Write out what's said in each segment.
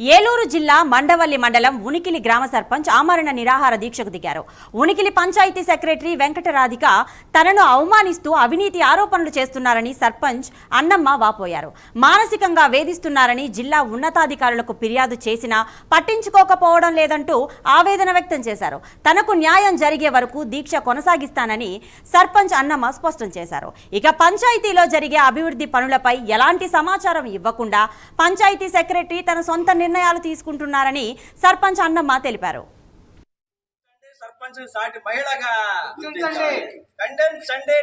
ఏలూరు జిల్లా మండవల్లి మండలం ఉనికిలి గ్రామ సర్పంచ్ ఆమరణ నిరాహార దీక్షకు దిగారు. ఉనికిలి పంచాయతీ సెక్రటరీ వెంకటరాధిక తనను అవమానిస్తూ అవినీతి ఆరోపణలు చేస్తున్నారని సర్పంచ్ అన్నమ్మ వాపోయారు. మానసికంగా వేధిస్తున్నారని జిల్లా ఉన్నతాధికారులకు ఫిర్యాదు చేసినా పట్టించుకోకపోవడం లేదంటూ ఆవేదన వ్యక్తం చేశారు. తనకు న్యాయం జరిగే వరకు దీక్ష కొనసాగిస్తానని సర్పంచ్ అన్నమ్మ స్పష్టం చేశారు. ఇక పంచాయతీలో జరిగే అభివృద్ధి పనులపై ఎలాంటి సమాచారం ఇవ్వకుండా పంచాయతీ సెక్రటరీ తన సొంత నిర్ణయాలు తీసుకుంటున్నారని సర్పంచ్ అన్నమ్మ తెలిపారు సర్పంచ్ సాటి మహిళగా గుర్తించండి. కండెన్ సండే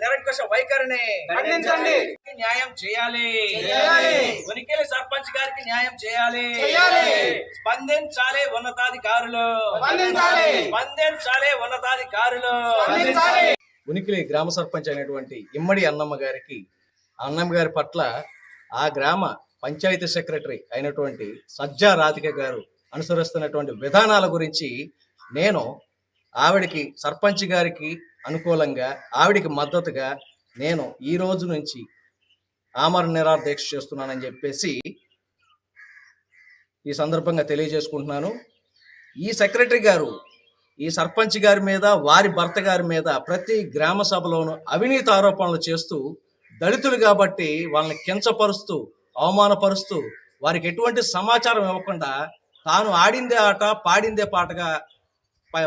నిరంకుశ వైఖరిని ఖండించండి. న్యాయం చేయాలి చేయాలి. ఉనికిలి సర్పంచ్ గారికి న్యాయం చేయాలి చేయాలి. స్పందించాలి ఉన్నతాధికారులు స్పందించాలి. స్పందించాలి ఉన్నతాధికారులు స్పందించాలి. ఉనికిలి గ్రామ సర్పంచ్ అయినటువంటి ఇమ్మడి అన్నమ్మ గారికి అన్నమ్మ గారి పట్ల ఆ గ్రామ పంచాయతీ సెక్రటరీ అయినటువంటి సజ్జా రాధిక గారు అనుసరిస్తున్నటువంటి విధానాల గురించి నేను ఆవిడకి సర్పంచ్ గారికి అనుకూలంగా ఆవిడికి మద్దతుగా నేను ఈ రోజు నుంచి ఆమరణ నిరాహార దీక్ష చేస్తున్నానని చెప్పేసి ఈ సందర్భంగా తెలియజేసుకుంటున్నాను. ఈ సెక్రటరీ గారు ఈ సర్పంచ్ గారి మీద వారి భర్త గారి మీద ప్రతి గ్రామ సభలోనూ అవినీతి ఆరోపణలు చేస్తూ దళితులు కాబట్టి వాళ్ళని కించపరుస్తూ అవమానపరుస్తూ వారికి ఎటువంటి సమాచారం ఇవ్వకుండా తాను ఆడిందే ఆట పాడిందే పాటగా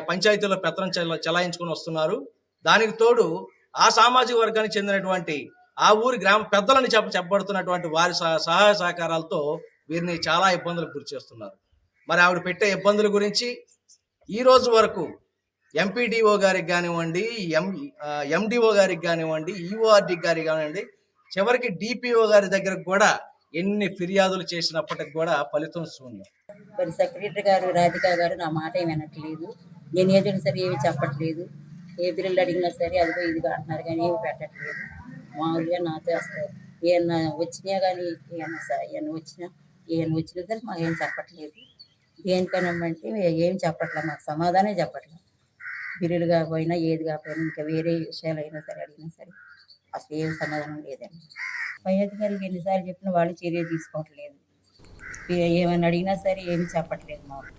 పంచాయతీలో పెత్తనం చెలాయించుకొని వస్తున్నారు. దానికి తోడు ఆ సామాజిక వర్గానికి చెందినటువంటి ఆ ఊరి గ్రామ పెద్దలని చెప్ప చెప్పబడుతున్నటువంటి వారి సహ- సహాయ సహకారాలతో వీరిని చాలా ఇబ్బందులకు గురి చేస్తున్నారు. మరి ఆవిడ పెట్టే ఇబ్బందుల గురించి ఈ రోజు వరకు ఎంపీడీఓ గారికి కానివ్వండి ఎం ఎండిఓ గారికి కానివ్వండి ఈఓఆర్డి గారికి కానివ్వండి చివరికి డిపిఓ గారి దగ్గర కూడా ఎన్ని ఫిర్యాదులు చేసినప్పటికి కూడా ఫలితం శూన్యం. మరి సెక్రటరీ గారు రాధికా గారు నా మాట వినట్లేదు నేను ఏదైనా సరే ఏమి చెప్పట్లేదు. ఏ బిల్లులు అడిగినా సరే అదిగో ఇదిగో అంటున్నారు కానీ ఏమి పెట్టట్లేదు. మామూలుగా నాతో అసలు ఈయన వచ్చినా కానీ ఈయన ఈయన ఏమన్నా వచ్చినా ఏమన్నా వచ్చినా సరే మాకు ఏం చెప్పట్లేదు. దేనికనమ్మంటే ఏం చెప్పట్లేదు. మాకు సమాధానం చెప్పట్లేదు. బిల్లులు కాకపోయినా ఏది కాకపోయినా ఇంకా వేరే విషయాలు అయినా సరే అడిగినా సరే అసలు ఏం సమాధానం లేదండి. పై అధికారులకు ఎన్నిసార్లు చెప్పినా వాళ్ళు చర్య తీసుకోవట్లేదు. ఏమైనా అడిగినా సరే ఏమి చెప్పట్లేదు మాకు.